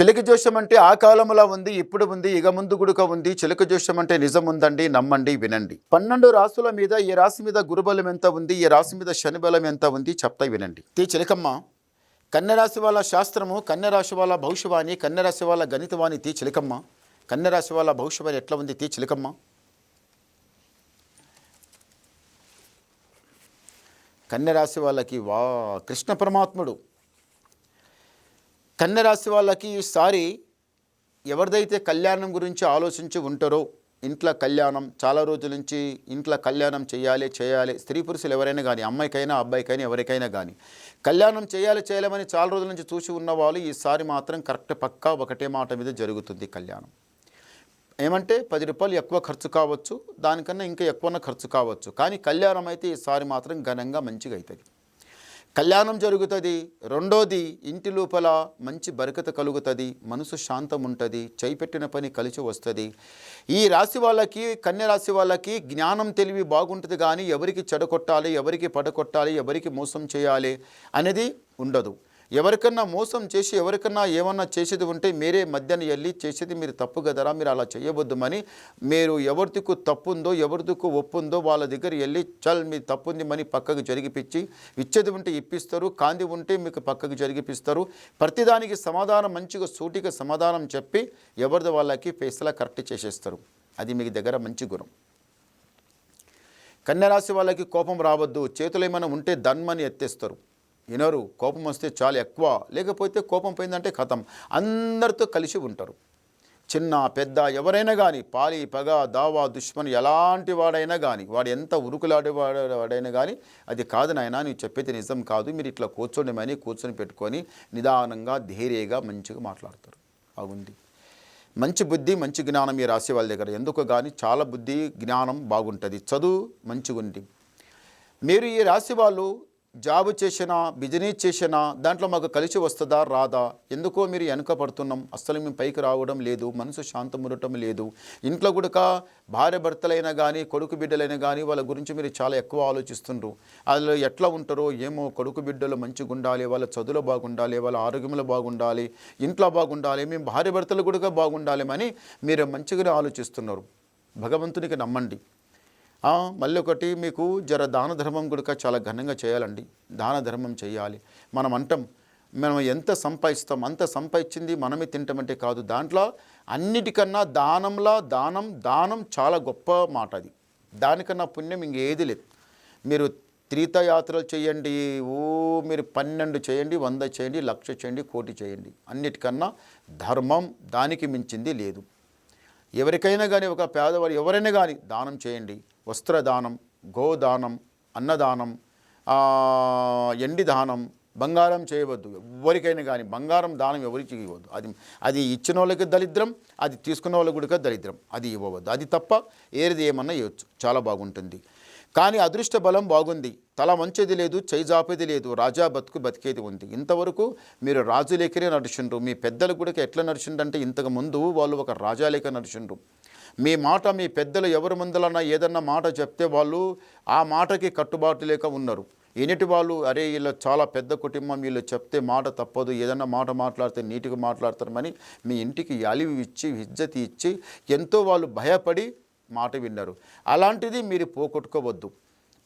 చిలక జోషం అంటే ఆ కాలంలో ఉంది ఇప్పుడు ఉంది ఇక ముందు గుడుక ఉంది. చిలక జోషం అంటే నిజం ఉందండి నమ్మండి వినండి. పన్నెండు రాసుల మీద ఈ రాశి మీద గురుబలం ఎంత ఉంది ఈ రాశి మీద శని బలం ఎంత ఉంది చెప్తా వినండి. తీ చిలకమ్మ కన్యరాశి వాళ్ళ శాస్త్రము కన్యరాశి వాళ్ళ భవిష్యవాణి కన్యరాశి వాళ్ళ గణితవాణి తీ చిలకమ్మ. కన్యరాశి వాళ్ళ భవిష్యవాణి ఎట్లా ఉంది తీ చిలకమ్మ? కన్యరాశి వాళ్ళకి వా కృష్ణ పరమాత్ముడు. కన్యరాశి వాళ్ళకి ఈసారి ఎవరిదైతే కళ్యాణం గురించి ఆలోచించి ఉంటారో ఇంట్లో కళ్యాణం చాలా రోజుల నుంచి ఇంట్లో కళ్యాణం చేయాలి చేయాలి. స్త్రీ పురుషులు ఎవరైనా కానీ అమ్మాయికైనా అబ్బాయికైనా ఎవరికైనా కానీ కళ్యాణం చేయాలి చేయాలని చాలా రోజుల నుంచి చూసి ఉన్నవాళ్ళు ఈసారి మాత్రం కరెక్ట్ పక్కా ఒకటే మాట మీద జరుగుతుంది కళ్యాణం. ఏమంటే పది రూపాయలు ఎక్కువ ఖర్చు కావచ్చు దానికన్నా ఇంకా ఎక్కువ ఖర్చు కావచ్చు. కానీ కళ్యాణం అయితే ఈసారి మాత్రం ఘనంగా మంచిగా అవుతుంది కళ్యాణం జరుగుతుంది. రెండోది ఇంటి లోపల మంచి బరకత కలుగుతుంది. మనసు శాంతం ఉంటుంది చేపెట్టిన పని కలిసి వస్తుంది. ఈ రాశి వాళ్ళకి కన్య రాశి వాళ్ళకి జ్ఞానం తెలివి బాగుంటుంది కానీ ఎవరికి చెడగొట్టాలి ఎవరికి పడగొట్టాలి ఎవరికి మోసం చేయాలి అనేది ఉండదు. ఎవరికన్నా మోసం చేసి ఎవరికన్నా ఏమన్నా చేసేది ఉంటే మీరే మధ్యన వెళ్ళి చేసేది మీరు తప్పు కదరా మీరు అలా చేయవద్దుమని మీరు ఎవరిదికు తప్పు ఉందో ఎవరిదికు ఒప్పు ఉందో వాళ్ళ దగ్గర వెళ్ళి చల్ మీ తప్పు ఉంది మని పక్కకు జరిగిపించి ఇచ్చేది ఉంటే ఇప్పిస్తారు కాంది ఉంటే మీకు పక్కకు జరిగిపిస్తారు. ప్రతిదానికి సమాధానం మంచిగా సూటిగా సమాధానం చెప్పి ఎవరిది వాళ్ళకి ఫేస్లా కరెక్ట్ చేసేస్తారు. అది మీకు దగ్గర మంచి గుణం. కన్యరాశి వాళ్ళకి కోపం రావద్దు. చేతులు ఏమైనా ఉంటే ధన్మని ఎత్తేస్తారు. వినరు కోపం వస్తే చాలా ఎక్కువ లేకపోతే కోపం పోయిందంటే కథం. అందరితో కలిసి ఉంటారు. చిన్న పెద్ద ఎవరైనా కానీ పాలి పగ దావా దుష్మను ఎలాంటి వాడైనా కానీ వాడు ఎంత ఉరుకులాడే వాడైనా కానీ అది కాదు నాయన నువ్వు చెప్పేది నిజం కాదు మీరు ఇట్లా కూర్చోండిమని కూర్చొని పెట్టుకొని నిదానంగా ధైర్యంగా మంచిగా మాట్లాడతారు. బాగుంది. మంచి బుద్ధి మంచి జ్ఞానం ఈ రాశి వాళ్ళ దగ్గర. ఎందుకు కానీ చాలా బుద్ధి జ్ఞానం బాగుంటుంది. చదువు మంచిగా ఉంది మీరు ఈ రాశి వాళ్ళు జాబ్ చేసినా బిజినెస్ చేసినా దాంట్లో మాకు కలిసి వస్తుందా రాదా? ఎందుకో మీరు వెనుక పడుతున్నాం అస్సలు మేము పైకి రావడం లేదు మనసు శాంతం ఉండటం లేదు. ఇంట్లో కూడా భార్య భర్తలైనా కానీ కొడుకు బిడ్డలైనా కానీ వాళ్ళ గురించి మీరు చాలా ఎక్కువ ఆలోచిస్తుండ్రు. వాళ్ళు ఎట్లా ఉంటారో ఏమో కొడుకు బిడ్డలు మంచిగా ఉండాలి వాళ్ళ చదువులో బాగుండాలి వాళ్ళ ఆరోగ్యంలో బాగుండాలి ఇంట్లో బాగుండాలి మేము భార్య భర్తలు కూడా బాగుండాలి అని మీరు మంచిగానే ఆలోచిస్తున్నారు. భగవంతునికి నమ్మండి. మళ్ళీ ఒకటి మీకు జర దాన ధర్మం కూడా చాలా ఘనంగా చేయాలండి. దాన ధర్మం చేయాలి. మనం అంటాం మనం ఎంత సంపాదిస్తాం అంత సంపాదించింది మనమే తింటామంటే కాదు. దాంట్లో అన్నిటికన్నా దానంలా దానం దానం చాలా గొప్ప మాట అది. దానికన్నా పుణ్యం ఇంకేది లేదు. మీరు తీర్థయాత్రలు చేయండి ఓ మీరు పన్నెండు చేయండి వంద చేయండి లక్ష చేయండి కోటి చేయండి. అన్నిటికన్నా ధర్మం దానికి మించింది లేదు. ఎవరికైనా కానీ ఒక పేదవాడు ఎవరైనా కానీ దానం చేయండి. వస్త్రదానం గోదానం అన్నదానం ఎండి దానం బంగారం చేయవద్దు. ఎవరికైనా కానీ బంగారం దానం ఎవరికి ఇవ్వద్దు అది అది ఇచ్చిన వాళ్ళకి దరిద్రం అది తీసుకున్న వాళ్ళకి కూడా దరిద్రం. అది ఇవ్వవద్దు. అది తప్ప ఏది ఏమన్నా ఇవ్వచ్చు. చాలా బాగుంటుంది. కానీ అదృష్ట బలం బాగుంది. తల మంచేది లేదు చేయి జాపేది లేదు రాజా బతుకు బతికేది ఉంది. ఇంతవరకు మీరు రాజు లేకనే నడిచిండ్రు. మీ పెద్దలు కూడా ఎట్లా నడిచిండంటే ఇంతకు ముందు వాళ్ళు ఒక రాజా లేక నడిచిండ్రు. మీ మాట మీ పెద్దలు ఎవరి ముందలన్నా ఏదన్నా మాట చెప్తే వాళ్ళు ఆ మాటకి కట్టుబాటు లేక ఉన్నారు. ఎన్నిటి వాళ్ళు అరే వీళ్ళు చాలా పెద్ద కుటుంబం వీళ్ళు చెప్తే మాట తప్పదు ఏదన్నా మాట మాట్లాడితే నీటిగా మాట్లాడతారని మీ ఇంటికి అలివి ఇచ్చి ఇజ్జతి ఇచ్చి ఎంతో వాళ్ళు భయపడి మాట విన్నారు. అలాంటిది మీరు పోగొట్టుకోవద్దు.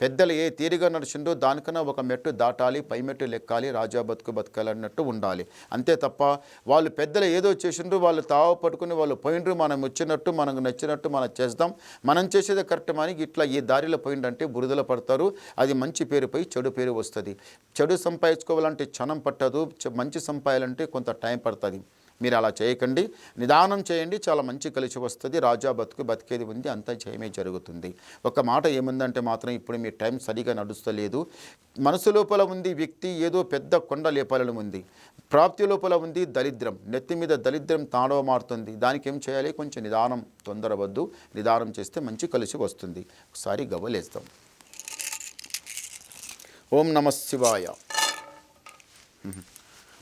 పెద్దలు ఏ తీరుగా నడిచిండో దానికన్నా ఒక మెట్టు దాటాలి పై మెట్టు లెక్కాలి రాజా బతుకు బతకాలన్నట్టు ఉండాలి. అంతే తప్ప వాళ్ళు పెద్దలు ఏదో చేసిండ్రు వాళ్ళు తావ పట్టుకుని వాళ్ళు పోయిండ్రు మనం వచ్చినట్టు మనకు నచ్చినట్టు మనం చేద్దాం మనం చేసేది కరెక్ట్ మనకి ఇట్లా ఈ దారిలో పోయిండంటే బురదలో పడతారు. అది మంచి పేరు పోయి చెడు పేరు వస్తుంది. చెడు సంపాదించుకోవాలంటే క్షణం పట్టదు మంచి సంపాయాలంటే కొంత టైం పడుతుంది. మీరు అలా చేయకండి. నిదానం చేయండి. చాలా మంచి కలిసి వస్తుంది. రాజా బతుకు బతికేది ఉంది. అంతా చేయమే జరుగుతుంది. ఒక మాట ఏముందంటే మాత్రం ఇప్పుడు మీ టైం సరిగా నడుస్తలేదు. మనసు లోపల ఉంది. వ్యక్తి ఏదో పెద్ద కొండ లేపాలని ఉంది. ప్రాప్తి లోపల ఉంది. దరిద్రం. నెత్తి మీద దరిద్రం తాండవ మారుతుంది. దానికి ఏం చేయాలి? కొంచెం నిదానం తొందరవద్దు నిదానం చేస్తే మంచి కలిసి వస్తుంది. ఒకసారి గవ్వలేస్తాం. ఓం నమ శివాయ.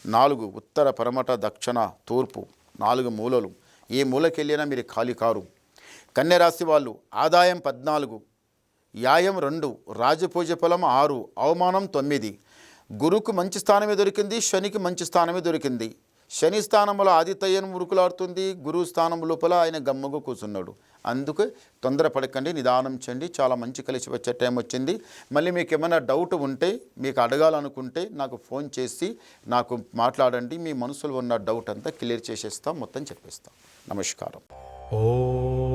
నాలుగు ఉత్తర పరమట దక్షిణ తూర్పు నాలుగు మూలలు. ఏ మూలకెళ్ళినా మీరు ఖాళీ కారు. కన్యరాశి వాళ్ళు ఆదాయం పద్నాలుగు యాయం రెండు రాజపూజ ఫలం ఆరు అవమానం తొమ్మిది. గురుకు మంచి స్థానమే దొరికింది శనికి మంచి స్థానమే దొరికింది. శని స్థానంలో ఆదిత్యను ఉరుకులాడుతుంది గురువు స్థానం లోపల ఆయన గమ్మగా కూర్చున్నాడు. అందుకే తొందరపడకండి నిదానం చేయండి చాలా మంచి కలిసి వచ్చే టైం వచ్చింది. మళ్ళీ మీకు ఏమైనా డౌట్ ఉంటే మీకు అడగాలనుకుంటే నాకు ఫోన్ చేసి నాకు మాట్లాడండి మీ మనసులో ఉన్న డౌట్ అంతా క్లియర్ చేసేస్తాం మొత్తం చెప్పేస్తాం. నమస్కారం. ఓ